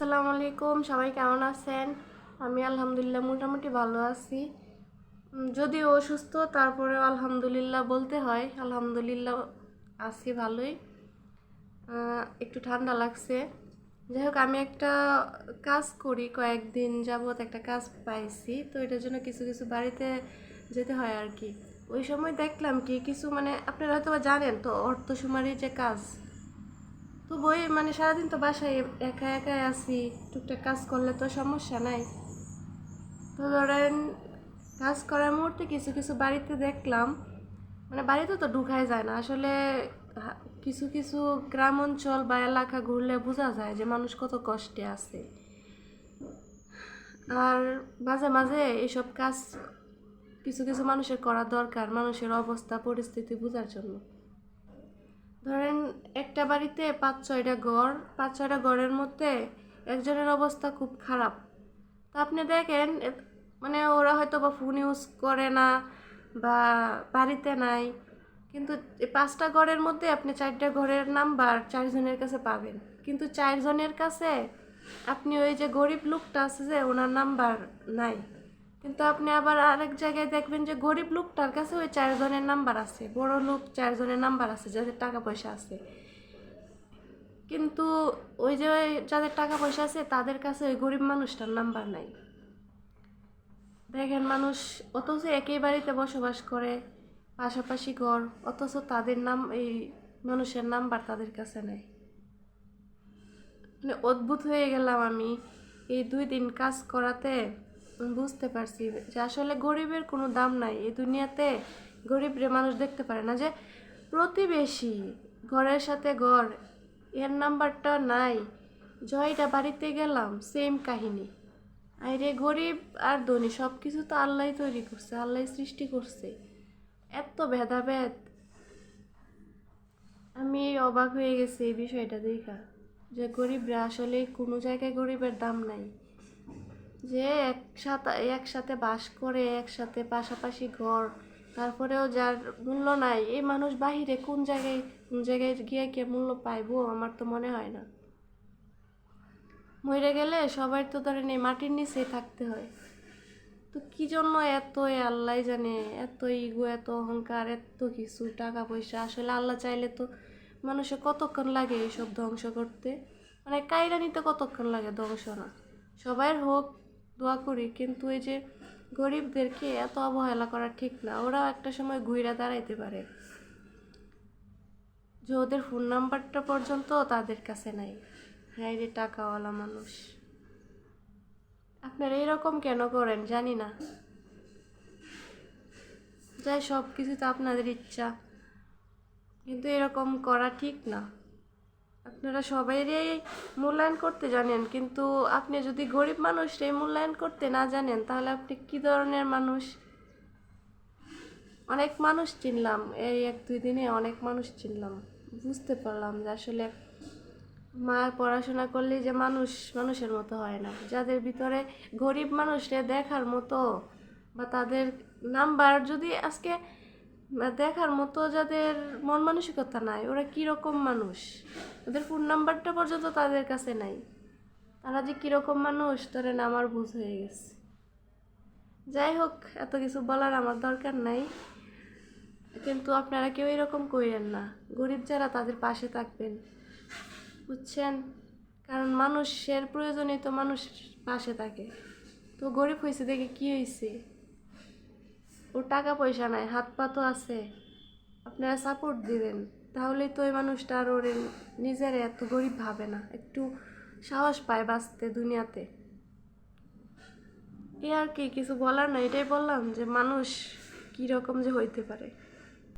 আসসালামু আলাইকুম, সবাই কেমন আছেন? আমি আলহামদুলিল্লাহ মোটামুটি ভালো আছি। যদিও অসুস্থ তারপরে আলহামদুলিল্লাহ বলতে হয়, আলহামদুলিল্লাহ আছি ভালোই। একটু ঠান্ডা লাগছে। যাই হোক, আমি একটা কাজ করি, কয়েকদিন যাবত একটা কাজ পাইছি। তো এটার জন্য কিছু কিছু বাড়িতে যেতে হয় আর কি। ওই সময় দেখলাম কি, কিছু মানে আপনারা হয়তো জানেন, তো অর্থসুমারির যে কাজ তো বই মানে সারাদিন তো বাসায় একা একাই আছি, টুকটাক কাজ করলে তো সমস্যা নাই। তো ধরেন, কাজ করার মুহূর্তে কিছু কিছু বাড়িতে দেখলাম মানে বাড়িতে তো ঢুকাই যায় না। আসলে কিছু কিছু গ্রাম অঞ্চল বা এলাকা ঘুরলে বোঝা যায় যে মানুষ কত কষ্টে আছে। আর মাঝে মাঝে এইসব কাজ কিছু কিছু মানুষের করা দরকার, মানুষের অবস্থা, পরিস্থিতি বোঝার জন্য। ধরেন একটা বাড়িতে পাঁচ, ছয়টা ঘর, পাঁচ, ছয়টা ঘরের মধ্যে একজনের অবস্থা খুব খারাপ। তো আপনি দেখেন মানে ওরা হয়তো বা ফোন ইউজ করে না বা বাড়িতে নাই, কিন্তু পাঁচটা ঘরের মধ্যে আপনি চারটা ঘরের নাম্বার চারজনের কাছে পাবেন। কিন্তু চারজনের কাছে আপনি ওই যে গরিব লোকটা আছে যে, ওনার নাম্বার নাই। কিন্তু আপনি আবার আরেক জায়গায় দেখবেন যে গরিব লোকটার কাছে ওই চারজনের নাম্বার আছে, বড় লোক চারজনের নাম্বার আছে যাদের টাকা পয়সা আছে। কিন্তু ওই যে যাদের টাকা পয়সা আছে, তাদের কাছে ওই গরিব মানুষটার নাম্বার নাই। দেখেন মানুষ অথচ একই বাড়িতে বসবাস করে, পাশাপাশি ঘর, অথচ তাদের নাম, এই মানুষের নাম্বার তাদের কাছে নেই। মানে অদ্ভুত হয়ে গেলাম আমি, এই দুই দিন কাজ করাতে বুঝতে পারছি যে আসলে গরিবের কোনো দাম নাই। এই দুনিয়াতে গরিবরে মানুষ দেখতে পারে না যে প্রতিবেশী, ঘরের সাথে ঘর, এর নাম্বারটা নাই। জয়টা বাড়িতে গেলাম সেম কাহিনী। আরে গরিব আর ধনী সব কিছু তো আল্লাহ তৈরি করছে, আল্লাহ সৃষ্টি করছে। এত ভেদাভেদ। আমি অবাক হয়ে গেছি এই বিষয়টা দেখা যে গরিবরা আসলে কোনো জায়গায় গরিবের দাম নাই। যে একসাথে একসাথে বাস করে, একসাথে পাশাপাশি ঘর, তারপরেও যার মূল্য নাই, এই মানুষ বাহিরে কোন জায়গায় কোন জায়গায় গিয়ে কে মূল্য পাইবো আমার তো মনে হয় না। মরে গেলে সবাই তো ধরেন এই মাটির নিচেই থাকতে হয়। তো কি জন্য এত আল্লাহ জানে, এত ইগো এত অহংকার, এত কিছু, টাকা পয়সা? আসলে আল্লাহ চাইলে তো মানুষের কতক্ষণ লাগে এইসব ধ্বংস করতে? মানে কায়রা নিতে কতক্ষণ লাগে ধ্বংস না? সবার হোক দোয়া করি, কিন্তু এই যে গরিবদেরকে এত অবহেলা করা ঠিক না। ওরাও একটা সময় ঘুরে দাঁড়াইতে পারে। যে ওদের ফোন নাম্বারটা পর্যন্ত তাদের কাছে নাই। হ্যাঁ রে টাকাওয়ালা মানুষ। আপনারা এরকম কেন করেন জানি না। যাই সব কিছু তো আপনাদের ইচ্ছা, কিন্তু এরকম করা ঠিক না। আপনারা সবাইরই মূল্যায়ন করতে জানেন, কিন্তু আপনি যদি গরিব মানুষ এই মূল্যায়ন করতে না জানেন, তাহলে আপনি কি ধরনের মানুষ? অনেক মানুষ চিনলাম, এই এক দুই দিনে অনেক মানুষ চিনলাম, বুঝতে পারলাম যে আসলে মা পড়াশোনা করলে যে মানুষ, মানুষের মতো হয় না। যাদের ভিতরে গরিব মানুষরে দেখার মতো বা তাদের নাম্বার যদি আজকে দেখার মতো যাদের মন মানসিকতা নাই, ওরা কীরকম মানুষ? ওদের ফোন নাম্বারটা পর্যন্ত তাদের কাছে নাই। তারা যে কীরকম মানুষ ধরেন আমার বুঝ হয়ে গেছে। যাই হোক, এত কিছু বলার আমার দরকার নাই। কিন্তু আপনারা কেউ এরকম করেন না। গরিব যারা, তাদের পাশে থাকবেন। বুঝছেন? কারণ মানুষের প্রয়োজনে তো মানুষ পাশে থাকে। তো গরিব হয়েছে দেখে কী হয়েছে ওর টাকা পয়সা নাই হাত পা তো আছে। আপনারা সাপোর্ট দিবেন। তাহলে তো ওই মানুষটা আর ওর নিজের এত গরিব ভাবে না। একটু সাহস পায় বাঁচতে দুনিয়াতে। এ আর কি, কিছু বলার না এটাই বললাম যে মানুষ কীরকম যে হইতে পারে।